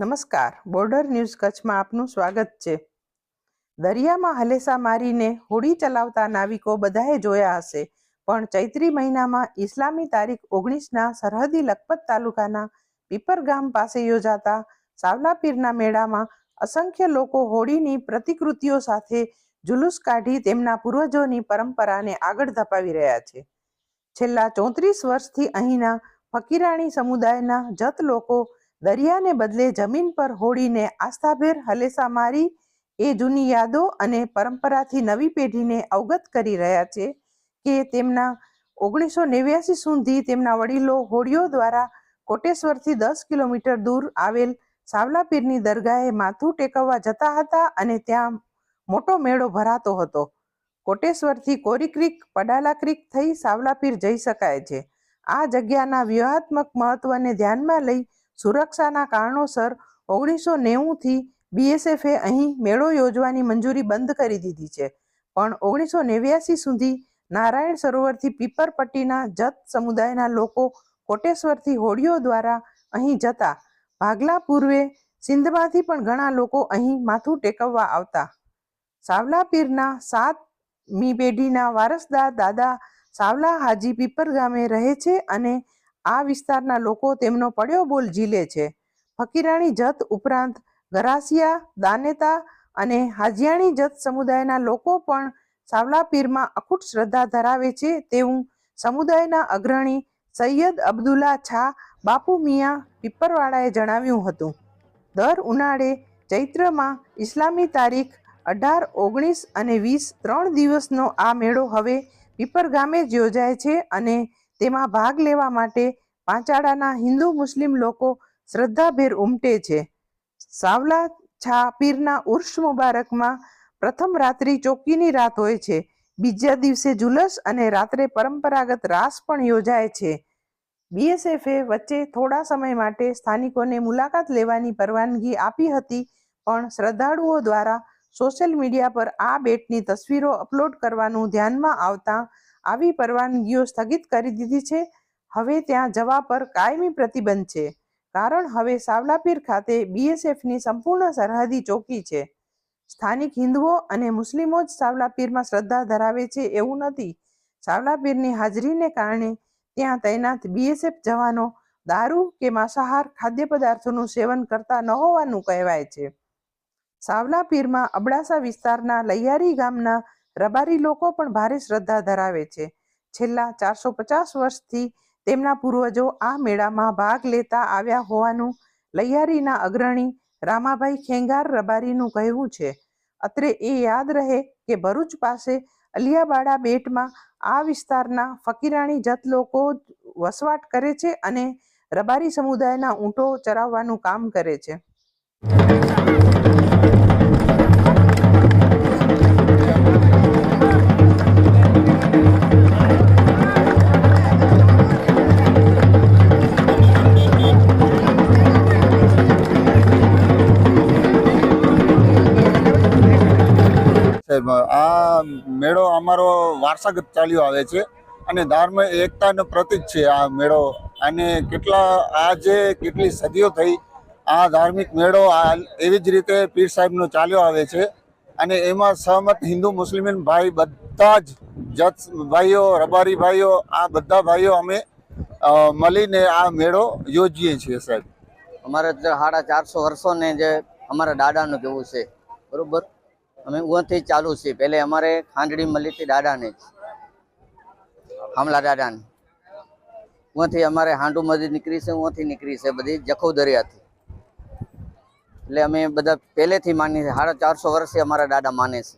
નમસ્કાર. Border news કચ્છમાં આપનું સ્વાગત છે. દરિયામાં હલેસા મારીને હોડી ચલાવતા નાવિકો બધાએ જોયા હશે. પણ ચૈત્રી મહિનામાં ઇસ્લામી તારીખ ઓગણીસના સરહદી લખપત તાલુકાના પીપર ગામ પાસે યોજાતા સાવલા પીરના મેળામાં અસંખ્ય લોકો હોડીની પ્રતિકૃતિઓ સાથે જુલુસ કાઢી તેમના પૂર્વજોની પરંપરાને આગળ ધપાવી રહ્યા છે. છેલ્લા ચોત્રીસ વર્ષથી અહીંના ફકીરાણી સમુદાયના જત લોકો દરિયાને બદલે જમીન પર હોડીને આસ્થાભેર હલેસા મારી એ જૂની યાદો અને પરંપરાથી નવી પેઢીને અવગત કરી રહ્યા છે કે તેમના ઓગણીસો નેવ્યાસી સુધી તેમના વડીલો હોડીઓ દ્વારા કોટેશ્વરથી દસ કિલોમીટર દૂર આવેલ સાવલાપીરની દરગાહે માથું ટેકવવા જતા હતા અને ત્યાં મોટો મેળો ભરાતો હતો. કોટેશ્વરથી કોરી ક્રીક પડાલા ક્રીક થઈ સાવલાપીર જઈ શકાય છે. આ જગ્યાના વ્યૂહાત્મક મહત્વને ધ્યાનમાં લઈ સુરક્ષાના કારણોસર ઓગણીસો નેવુંથી બીએસએફે અહીં મેળો યોજવાની મંજૂરી બંધ કરી દીધી છે. પણ ઓગણીસો નેવ્યાસી સુધી નારાયણ સરોવરથી પીપરપટ્ટીના જત સમુદાયના લોકો કોટેશ્વરથી હોડીઓ દ્વારા અહીં જતા. ભાગલા પૂર્વે સિંધમાંથી પણ ઘણા લોકો અહીં માથું ટેકવવા આવતા. સાવલા પીરના સાતમી પેઢીના વારસદાર દાદા સાવલા હાજી પીપર ગામે રહે છે અને આ વિસ્તારના લોકો તેમનો પડ્યો બોલ ઝીલે છે. ફકીરાણી જત ઉપરાંત ગરાસિયા, દાનેતા અને હાજિયાણી જત સમુદાયના લોકો પણ સાવલા પીરમાં અખૂટ શ્રદ્ધા ધરાવે છે તેવું સમુદાયના અગ્રણી સૈયદ અબ્દુલ્લા છા બાપુ મિયા પીપરવાળાએ જણાવ્યું હતું. દર ઉનાળે ચૈત્રમાં ઇસ્લામી તારીખ અઢાર, ઓગણીસ અને વીસ ત્રણ દિવસનો આ મેળો હવે પીપર ગામે જ યોજાય છે અને તેમાં ભાગ લેવા માટે પાંચાળાના હિન્દુ મુસ્લિમ લોકો શ્રદ્ધાભેર ઉમટે છે. સાવલા છા પીરના ઉર્ષ મુબારકમાં પ્રથમ રાત્રિ ચોકીની રાત હોય છે. બીજા દિવસે જુલસ અને રાત્રે પરંપરાગત રાસ પણ યોજાય છે. બીએસએફએ વચ્ચે થોડા સમય માટે સ્થાનિકોને મુલાકાત લેવાની પરવાનગી આપી હતી, પણ શ્રદ્ધાળુઓ દ્વારા સોશિયલ મીડિયા પર આ બેટની તસવીરો અપલોડ કરવાનું ધ્યાનમાં આવતા આવી પરવાનગીઓ સ્થગિત કરી દીધી છે. હવે ત્યાં જવા પર કાયમી પ્રતિબંધ છે. કારણ હવે સાવલાપીર ખાતે બીએસએફની સંપૂર્ણ સરહદી ચોકી છે. સ્થાનિક હિન્દુઓ અને મુસ્લિમો જ સાવલાપીરમાં શ્રદ્ધા ધરાવે છે એવું નથી. સાવલાપીરની હાજરીને કારણે ત્યાં તૈનાત બીએસએફ જવાનો દારૂ કે માંસાહાર ખાદ્ય પદાર્થોનું સેવન કરતા ન હોવાનું કહેવાય છે. સાવલાપીરમાં અબડાસા વિસ્તારના લૈયારી ગામના રબારી લોકો પણ ભારે શ્રદ્ધા ધરાવે છે. છેલ્લા ચારસો પચાસ વર્ષથી તેમના પૂર્વજો આ મેળામાં ભાગ લેતા આવ્યા હોવાનું લૈયારીના અગ્રણી રામાભાઈ ખેંગાર રબારીનું કહેવું છે. અત્રે એ યાદ રહે કે ભરૂચ પાસે અલિયાબાડા બેટમાં આ વિસ્તારના ફકીરાણી જત લોકો વસવાટ કરે છે અને રબારી સમુદાયના ઊંટો ચરાવવાનું કામ કરે છે. સાહેબ, આ મેળો અમારો વારસાગત ચાલ્યો આવે છે અને ધર્મ એકતાનો પ્રતીક છે આ મેળો. અને કેટલા આજે કેટલી સદીઓ થઈ આ ધાર્મિક મેળો એવી જ રીતે પીર સાહેબનો ચાલ્યો આવે છે. અને એમાં સહમત હિન્દુ મુસ્લિમ ભાઈ બધા જ જત ભાઈઓ, રબારી ભાઈઓ, આ બધા ભાઈઓ અમે મળીને આ મેળો યોજીએ છીએ સાહેબ. અમારે સાડા ચારસો વર્ષોને જે અમારા દાદાનું કેવું છે. બરોબર? અમે ઉવાથી ચાલુ છીએ. પહેલે અમારે ખાંડડી મળી હતી દાદાને જ. હામલા દાદાને ઉવાથી અમારે હાંડુ મસ્જિદ નીકળી છે, ઉવાથી નીકળી છે બધી જખો દરિયાથી. એટલે અમે બધા પહેલેથી માની છે સાડા ચારસો વર્ષથી અમારા દાદા માને છે.